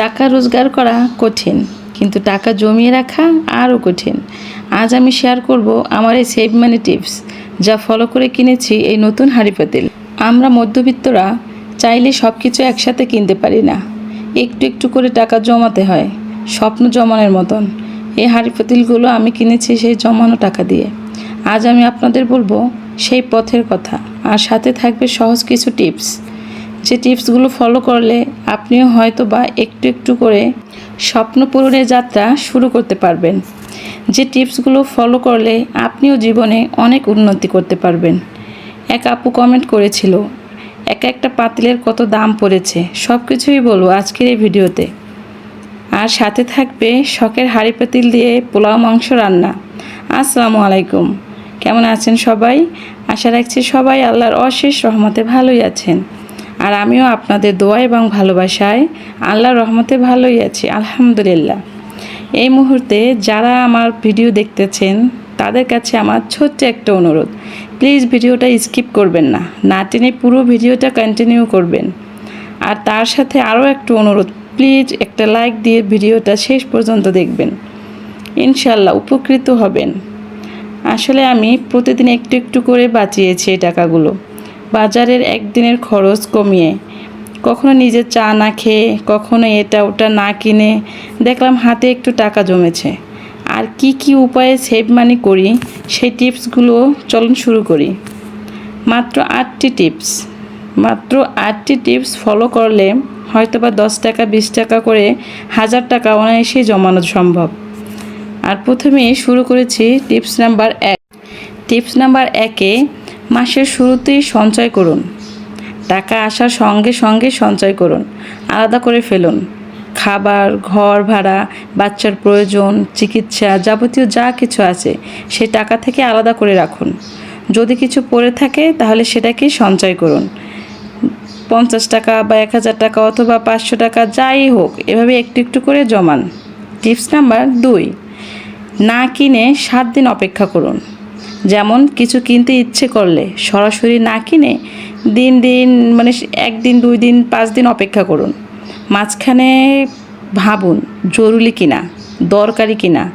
টাকা রোজগার করা কঠিন, কিন্তু টাকা জমিয়ে রাখা আরও কঠিন। আজ আমি শেয়ার করব আমার এই সেভ মানি টিপস যা ফলো করে কিনেছি এই নতুন হাঁড়ি পাতিল আমরা মধ্যবিত্তরা চাইলে সব কিছু একসাথে কিনতে পারি না। একটু একটু করে টাকা জমাতে হয়, স্বপ্ন জমানোর মতন। এই হাঁড়ি পাতিলগুলো আমি কিনেছি সেই জমানো টাকা দিয়ে। আজ আমি আপনাদের বলব সেই পথের কথা, আর সাথে থাকবে সহজ কিছু টিপস যে টিপসগুলো ফলো করলে আপনিও হয়তো বা একটু একটু করে স্বপ্ন পূরণের যাত্রা শুরু করতে পারবেন। যে টিপসগুলো ফলো করলে আপনিও জীবনে অনেক উন্নতি করতে পারবেন। এক আপু কমেন্ট করেছিল, এক একটা পাতিলের কত দাম পড়েছে? সব কিছুই বলব আজকের এই ভিডিওতে। আর সাথে থাকবে শখের হাঁড়ি পাতিল দিয়ে পোলাও মাংস রান্না। আসসালামু আলাইকুম। কেমন আছেন সবাই? আশা রাখছি সবাই আল্লাহর অশেষ রহমতে ভালোই আছেন। আর আমিও আপনাদের দোয়া এবং ভালোবাসায় আল্লাহর রহমতে ভালোই আছি, আলহামদুলিল্লাহ। এই মুহূর্তে যারা আমার ভিডিও দেখতেছেন, তাদের কাছে আমার ছোট্ট একটা অনুরোধ। প্লিজ ভিডিওটা স্কিপ করবেন না না টেনে পুরো ভিডিওটা কন্টিনিউ করবেন। আর তার সাথে আরও একটু অনুরোধ, প্লিজ একটা লাইক দিয়ে ভিডিওটা শেষ পর্যন্ত দেখবেন। ইনশাল্লাহ উপকৃত হবেন। আসলে আমি প্রতিদিন একটু একটু করে বাঁচিয়েছি এই টাকাগুলো। বাজারের একদিনের খরচ কমিয়ে। কখনো নিজে চা না খেয়ে, কখনো এটা ওটা না কিনে, দেখলাম হাতে একটু টাকা জমেছে। আর কি কি উপায়ে সেভ মানি করি, সেই টিপসগুলো চলন শুরু করি। মাত্র আটটি টিপস। মাত্র আটটি টিপস ফলো করলে হয়তো বা দশ টাকা, বিশ টাকা করে হাজার টাকা অনায়াসেই জমানো সম্ভব। আর প্রথমে শুরু করেছি টিপস নাম্বার এক। টিপস নাম্বার একে মাসের শুরুতেই সঞ্চয় করুন। টাকা আসার সঙ্গে সঙ্গে সঞ্চয় করুন। আলাদা করে ফেলুন। খাবার, ঘর ভাড়া, বাচ্চার প্রয়োজন, চিকিৎসা যাবতীয় যা কিছু আছে, সে টাকা থেকে আলাদা করে রাখুন। যদি কিছু পড়ে থাকে, তাহলে সেটাকে সঞ্চয় করুন। পঞ্চাশ টাকা বা এক হাজার টাকা অথবা পাঁচশো টাকা, যাই হোক, এভাবে একটু একটু করে জমান। টিপস নাম্বার দুই, না কিনে সাত দিন অপেক্ষা করুন। যেমন কিছু কিনতে ইচ্ছে করলে সরাসরি না কিনে দিন দিন মানে একদিন, দুই দিন, পাঁচ দিন অপেক্ষা করুন। মাঝখানে ভাবুন, জরুরি কিনা, দরকারি কিনা।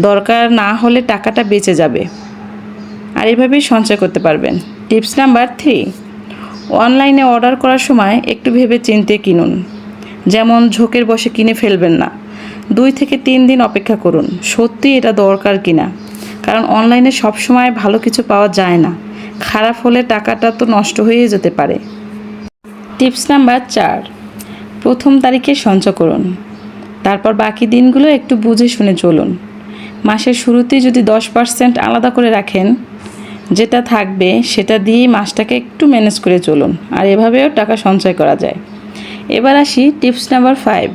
দরকার না হলে টাকাটা বেঁচে যাবে। আর এভাবেই সঞ্চয় করতে পারবেন। টিপস নাম্বার থ্রি, অনলাইনে অর্ডার করার সময় একটু ভেবে চিনতে কিনুন। যেমন ঝোঁকের বসে কিনে ফেলবেন না। দুই থেকে তিন দিন অপেক্ষা করুন সত্যি এটা দরকার কিনা। কারণ অনলাইনে সবসময় ভালো কিছু পাওয়া যায় না। খারাপ হলে টাকাটা তো নষ্ট হয়ে যেতে পারে। টিপস নাম্বার চার, প্রথম তারিখে সঞ্চয় করুন। তারপর বাকি দিনগুলো একটু বুঝে শুনে চলুন। মাসের শুরুতেই যদি দশ পার্সেন্ট আলাদা করে রাখেন, যেটা থাকবে সেটা দিয়েই মাসটাকে একটু ম্যানেজ করে চলুন, আর এভাবেও টাকা সঞ্চয় করা যায়। এবার আসি টিপস নাম্বার ফাইভ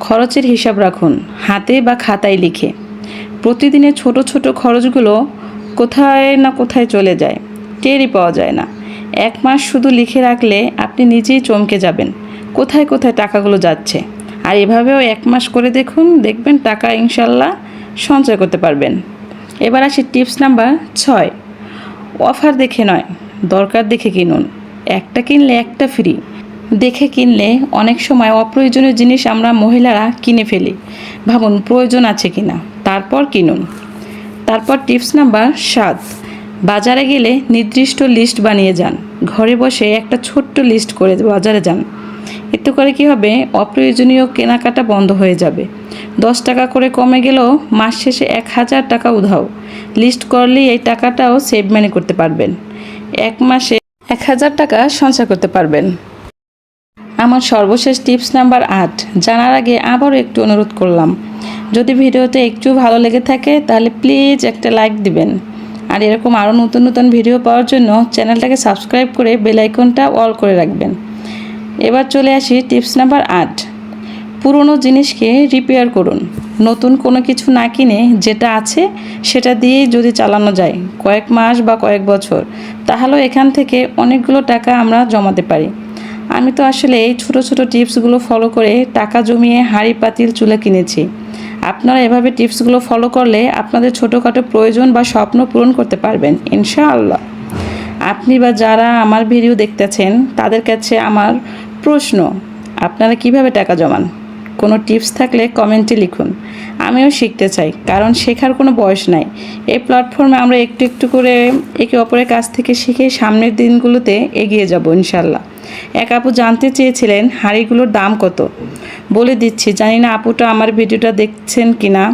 খরচের হিসাব রাখুন, হাতে বা খাতায় লিখে। প্রতিদিনের ছোট ছোট খরচগুলো কোথায় না কোথায় চলে যায়, টেরই পাওয়া যায় না। এক মাস শুধু লিখে রাখলে আপনি নিজেই চমকে যাবেন, কোথায় কোথায় টাকাগুলো যাচ্ছে। আর এভাবেও এক মাস করে দেখুন, দেখবেন টাকা ইনশাল্লাহ সঞ্চয় করতে পারবেন। এবার আসি টিপস নাম্বার ছয়। অফার দেখে নয়, দরকার দেখে কিনুন। একটা কিনলে একটা ফ্রি। দেখে কিনলে অনেক সময় অপ্রয়োজনীয় জিনিস আমরা মহিলারা কিনে ফেলি। ভাবুন প্রয়োজন আছে কিনা। তারপর কিনুন। তারপর টিপস নাম্বার সাত, বাজারে গেলে নির্দিষ্ট লিস্ট বানিয়ে যান। ঘরে বসে একটা ছোট্ট লিস্ট করে বাজারে যান। এতে করে কি হবে? অপ্রয়োজনীয় কেনাকাটা বন্ধ হয়ে যাবে। দশ টাকা করে কমে গেলেও মাস শেষে এক হাজার টাকা উধাও। লিস্ট করলেই এই টাকাটাও সেভ মানি করতে পারবেন। এক মাসে এক হাজার টাকা সঞ্চয় করতে পারবেন। আমার সর্বশেষ টিপস নাম্বার আট, জানার আগে আবারও একটু অনুরোধ করলাম। যদি ভিডিওতে একটু ভালো লেগে থাকে, তাহলে প্লিজ একটা লাইক দিবেন। আর এরকম আরও নতুন নতুন ভিডিও পাওয়ার জন্য চ্যানেলটাকে সাবস্ক্রাইব করে বেল আইকনটা অল করে রাখবেন। এবার চলে আসি টিপস নাম্বার আট। পুরনো জিনিসকে রিপেয়ার করুন। নতুন কোনো কিছু না কিনে যেটা আছে, সেটা দিয়েই যদি চালানো যায়, কয়েক মাস বা কয়েক বছর, তাহলেও এখান থেকে অনেকগুলো টাকা আমরা জমাতে পারি। আমি তো আসলে এই ছোটো ছোটো টিপসগুলো ফলো করে টাকা জমিয়ে হাঁড়ি পাতিল চুলা কিনেছি। আপনারা এভাবে টিপসগুলো ফলো করলে আপনাদের ছোটোখাটো প্রয়োজন বা স্বপ্ন পূরণ করতে পারবেন, ইনশাআল্লাহ। আপনি বা যারা আমার ভিডিও দেখতেছেন, তাদের কাছে আমার প্রশ্ন, আপনারা কীভাবে টাকা জমান? কোনো টিপস থাকলে কমেন্টে লিখুন। আমিও শিখতে চাই, কারণ শেখার কোনো বয়স নাই। এই প্ল্যাটফর্মে আমরা একটু একটু করে একে অপরের কাছ থেকে শিখে সামনের দিনগুলোতে এগিয়ে যাব ইনশাল্লাহ এক আপু জানতে চেয়েছিলেন হাঁড়িগুলোর দাম কত। বলে দিচ্ছি, জানি না আপুটা আমার ভিডিওটা দেখছেন কি না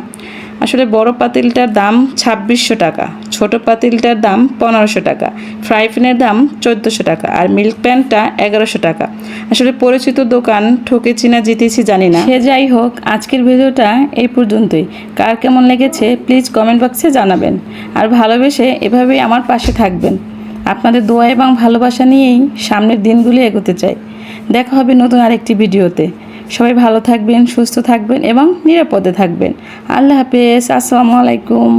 আসলে বড় পাতিলটার দাম ছাব্বিশশো টাকা, ছোট পাতিলটার দাম পনেরোশো টাকা, ফ্রাই প্যানের দাম চোদ্দোশো টাকা, আর মিল্ক প্যানটা এগারোশো টাকা। আসলে পরিচিত দোকান ঠকেছি না, জিতেছি জানি না। সে যাই হোক, আজকের ভিডিওটা এই পর্যন্তই। কার কেমন লেগেছে প্লিজ কমেন্ট বক্সে জানাবেন। আর ভালোবেসে এভাবেই আমার পাশে থাকবেন। আপনাদের দোয়া এবং ভালোবাসা নিয়েই সামনের দিনগুলি এগোতে চাই। দেখা হবে নতুন আরেকটি ভিডিওতে। সবাই ভালো থাকবেন সুস্থ থাকবেন এবং নিরাপদে থাকবেন। আল্লাহ হাফেজ আসসালামু আলাইকুম।